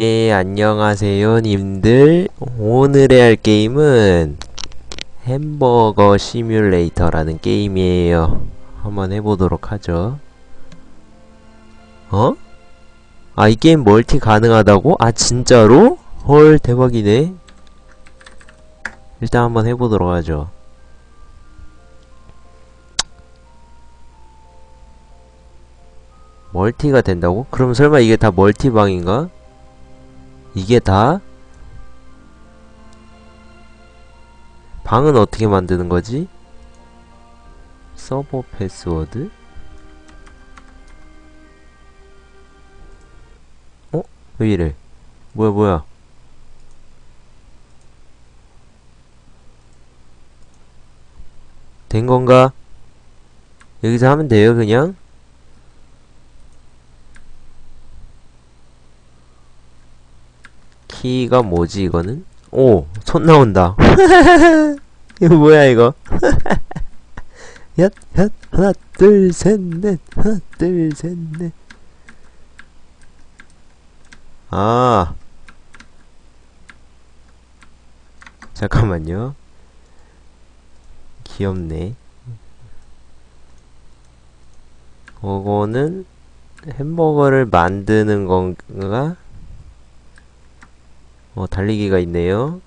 네, 안녕하세요, 님들. 오늘의 할 게임은 햄버거 시뮬레이터라는 게임이에요. 한번 해보도록 하죠. 어? 아, 이 게임 멀티 가능하다고? 아, 진짜로? 헐, 대박이네. 일단 한번 해보도록 하죠. 멀티가 된다고? 그럼 설마 이게 다 멀티방인가? 이게 다? 방은 어떻게 만드는 거지? 서버 패스워드? 어? 왜 이래? 뭐야 뭐야 된 건가? 여기서 하면 돼요 그냥? 키가 뭐지 이거는? 오! 손 나온다 이거 뭐야 이거 얏! 얏! 하나 둘 셋 넷 하나 둘 셋 넷 아 잠깐만요 귀엽네 그거는 햄버거를 만드는 건가? 어, 달리기가 있네요.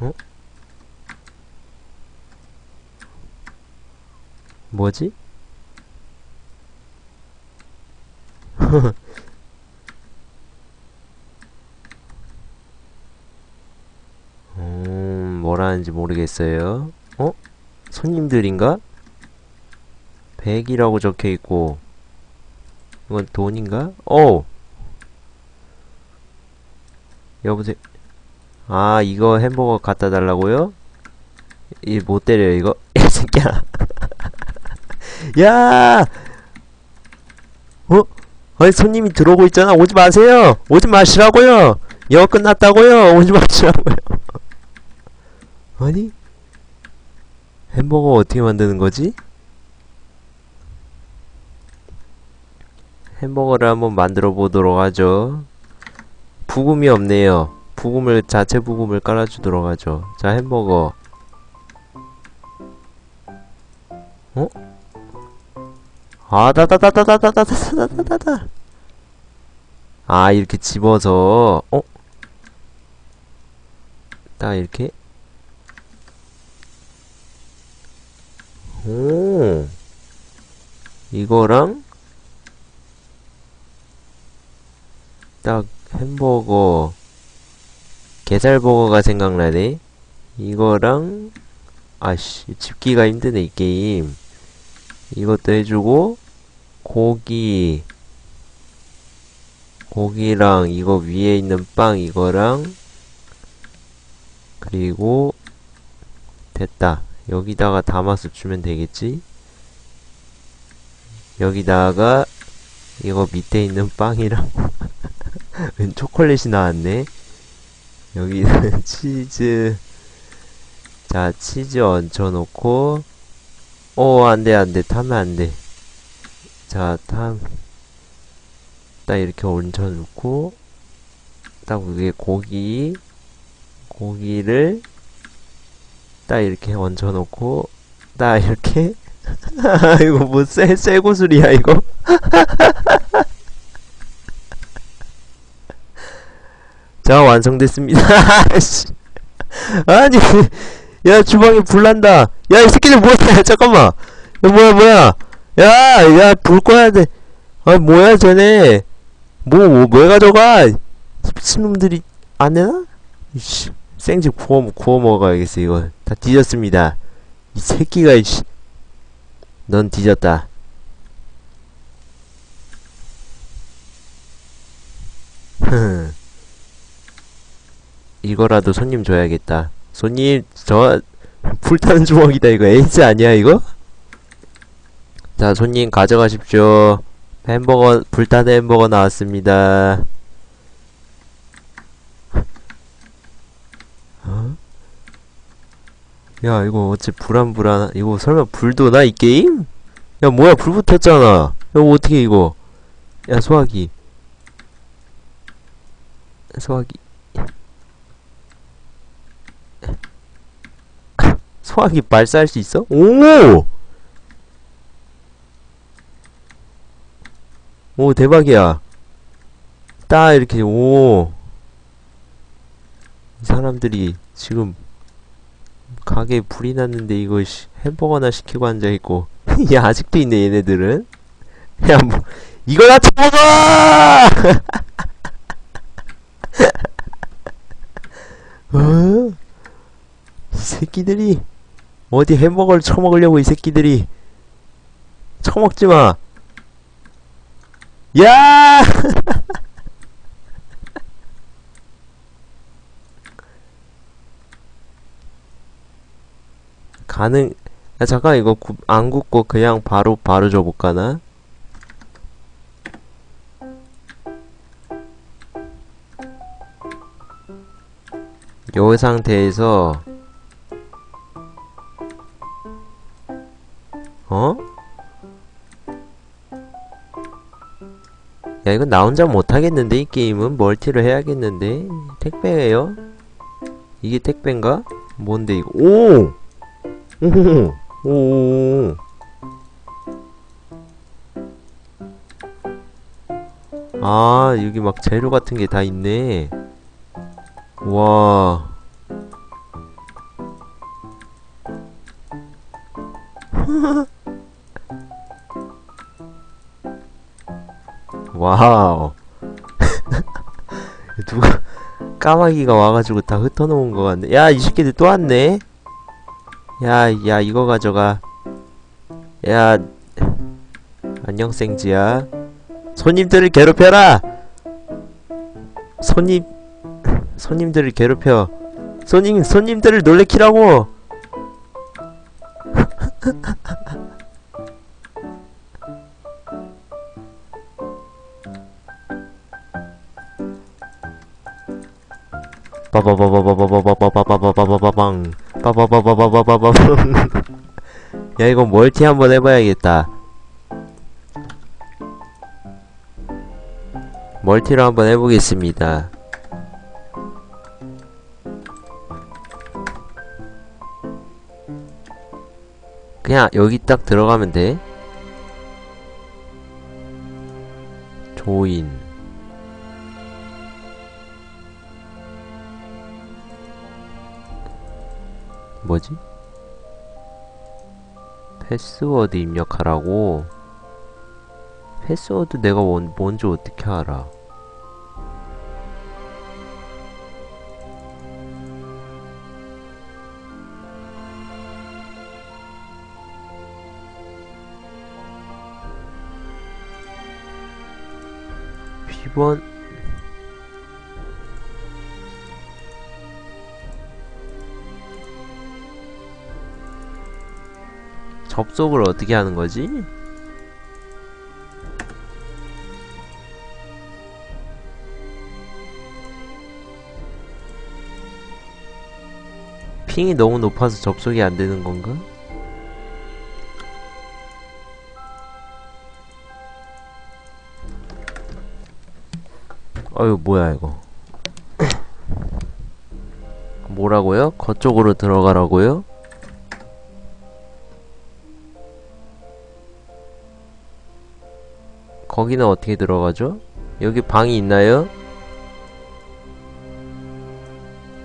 어? 뭐지? 음, 뭐라는지 모르겠어요. 어? 손님들인가? 100이라고 적혀 있고 이건 돈인가? 오! 여보세요? 아, 이거 햄버거 갖다 달라고요? 이 못 때려요, 이거? 야, 새끼야. 야! 어? 아니, 손님이 들어오고 있잖아. 오지 마세요! 오지 마시라고요! 영어 끝났다고요! 오지 마시라고요! 아니? 햄버거 어떻게 만드는 거지? 햄버거를 한번 만들어 보도록 하죠. 부금이 없네요. 부금을 자체 부금을 깔아주도록 하죠. 자 햄버거. 어? 아 다다다다다다다다다다다. 아 이렇게 집어서 어? 딱 이렇게. 오. 이거랑 딱 햄버거 게살버거가 생각나네. 이거랑 아씨 집기가 힘드네 이 게임. 이것도 해주고 고기 고기랑 이거 위에 있는 빵 이거랑 그리고 됐다. 여기다가 담아서 주면 되겠지? 여기다가 이거 밑에 있는 빵이랑 웬 초콜릿이 나왔네. 여기는 치즈. 자 치즈 얹혀놓고. 오 안 돼 안 돼. 타면 안 돼. 자 탐 딱 이렇게 얹혀놓고. 딱 위에 고기. 고기를 딱 이렇게 얹혀놓고. 딱 이렇게. 이거 뭐 쇠, 쇠고술이야 이거 자 완성됐습니다. 아니 야 주방에 불난다. 야 이 새끼들 뭐야? 잠깐만. 야 뭐야 뭐야? 야 야 불 꺼야 돼아 뭐야 쟤네? 뭐뭐뭐 가져가? 미친놈들이 안 되나? 이씨 생지 구워 구워 먹어야겠어 이거. 다 뒤졌습니다. 이 새끼가 이씨. 넌 뒤졌다. 흐 이거라도 손님 줘야겠다. 손님, 저, 불타는 주먹이다, 이거. 에이스 아니야, 이거? 자, 손님 가져가십시오. 햄버거, 불타는 햄버거 나왔습니다. 어? 야, 이거 어째 불안불안, 이거 설마 불도 나, 이 게임? 야 뭐야 불 붙었잖아 이거 어떻게 이거 야 소화기 소화기 소화기 발사할 수 있어? 오! 오 대박이야 딱 이렇게 오이 사람들이 지금 가게에 불이 났는데 이거 씨, 햄버거나 시키고 앉아있고 야 아직도 있네 얘네들은 야 뭐 이거 다 처먹어 어? 이 새끼들이 어디 햄버거를 처먹으려고 이 새끼들이. 처먹지마. 야! 가능 야 잠깐 이거 굽, 안 굽고 그냥 바로 바로 줘볼까나? 요 상태에서 야 이건 나 혼자 못하겠는데 이 게임은 멀티를 해야겠는데 택배예요? 이게 택배인가? 뭔데 이거 오! 오! 오! 아 여기 막 재료 같은 게 다 있네 와 와우. 누가 까마귀가 와가지고 다 흩어놓은 것 같네. 야 이 새끼들 또 왔네. 야야 이거 가져가. 야 안녕 생지야. 손님들을 괴롭혀라. 손님 손님들을 괴롭혀. 손님 손님들을 놀래키라고 빠바바바바바바바바바바바바방 빠바바바바바바바방 야 이거 멀티 한번 해봐야겠다 멀티를 한번 해보겠습니다 그냥 여기 딱 들어가면 돼 조인 뭐지? 패스워드 입력하라고 패스워드 내가 원, 뭔지 어떻게 알아 비번 접속을 어떻게 하는 거지? 핑이 너무 높아서 접속이 안 되는 건가? 어휴 뭐야 이거 뭐라고요? 거쪽으로 들어가라고요? 거기는 어떻게 들어가죠? 여기 방이 있나요?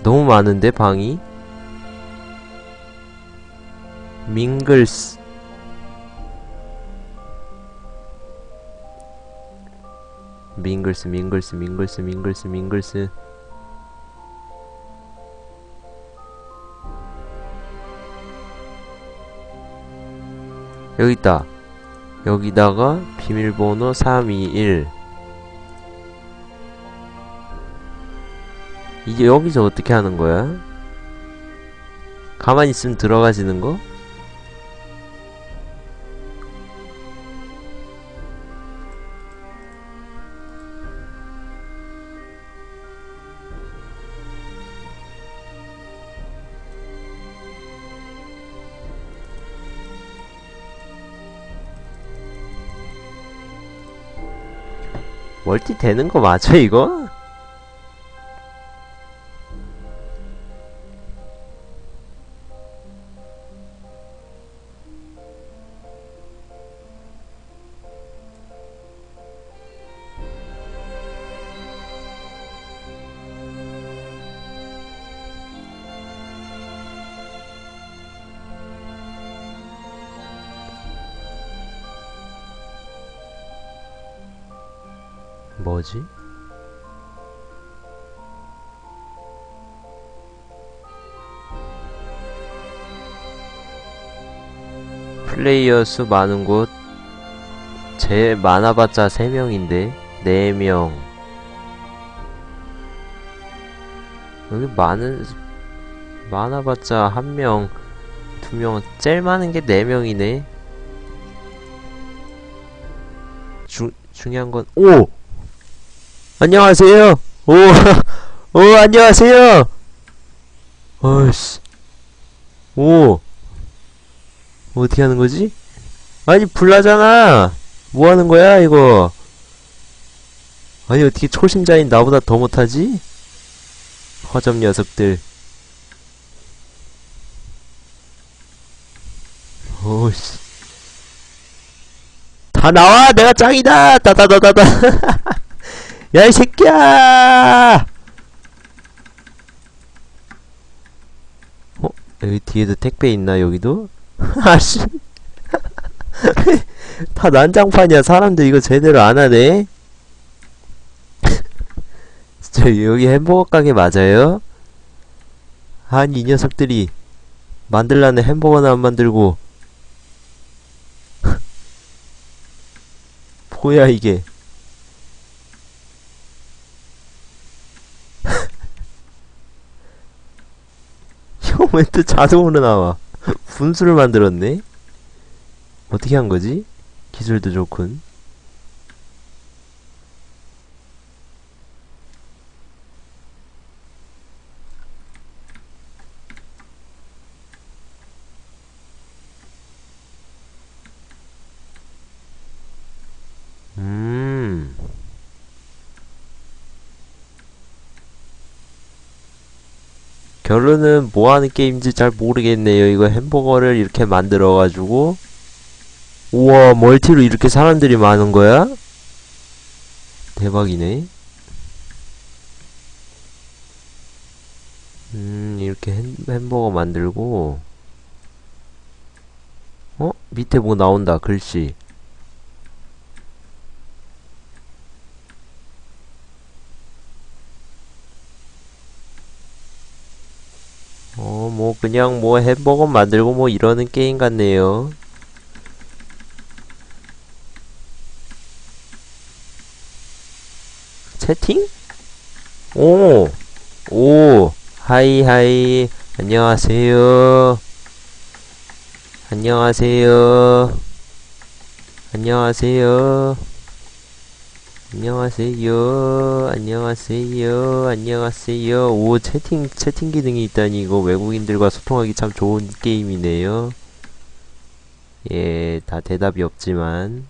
너무 많은데 방이? 밍글스 밍글스 밍글스 밍글스 밍글스 밍글스 여기 있다 여기다가 비밀번호 321 이제 여기서 어떻게 하는 거야? 가만히 있으면 들어가지는 거? 멀티 되는 거 맞아 이거? 뭐지? 플레이어 수 많은 곳. 제 많아봤자 3명인데 4명. 여기 많은 많아봤자 1명, 2명, 제일 많은 게 4명이네. 중 중요한 건 오! 안녕하세요. 오, 오, 안녕하세요. 어이씨. 오. 어떻게 하는 거지? 아니, 불나잖아. 뭐 하는 거야, 이거? 아니, 어떻게 초심자인 나보다 더 못하지? 허접 녀석들. 오씨. 다 나와! 내가 짱이다! 다다다다다! 야, 이 새끼야! 어? 여기 뒤에도 택배 있나, 여기도? 아씨. 다 난장판이야. 사람들 이거 제대로 안 하네? 진짜 여기 햄버거 가게 맞아요? 아니, 이 녀석들이 만들라는 햄버거나 안 만들고. 뭐야, 이게. 또 자동으로 나와? 분수를 만들었네? 어떻게 한 거지? 기술도 좋군. 음. 결론은 뭐 하는 게임인지 잘 모르겠네요. 이거 햄버거를 이렇게 만들어 가지고. 우와, 멀티로 이렇게 사람들이 많은 거야? 대박이네. 음, 이렇게 햄, 햄버거 만들고. 어? 밑에 뭐 나온다, 글씨. 어, 뭐, 그냥 뭐 햄버거 만들고 뭐 이러는 게임 같네요. 채팅? 오, 오, 하이, 하이, 안녕하세요. 안녕하세요. 안녕하세요. 안녕하세요. 안녕하세요. 안녕하세요. 오, 채팅, 채팅 기능이 있다니, 이거 외국인들과 소통하기 참 좋은 게임이네요. 예, 다 대답이 없지만.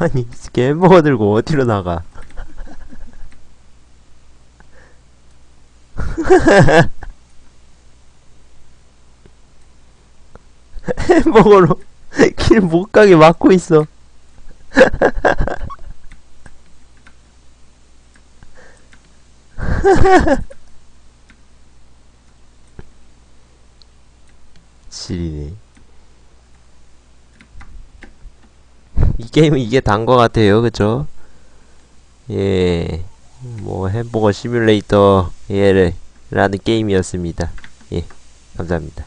아니, 이 새끼 햄버거 들고 어디로 나가? 햄버거로 길 못 가게 막고 있어. 지리네. 이 게임은 이게 단 거 같아요, 그쵸? 예, 뭐 햄버거 시뮬레이터 예 라는 게임이었습니다. 예, 감사합니다.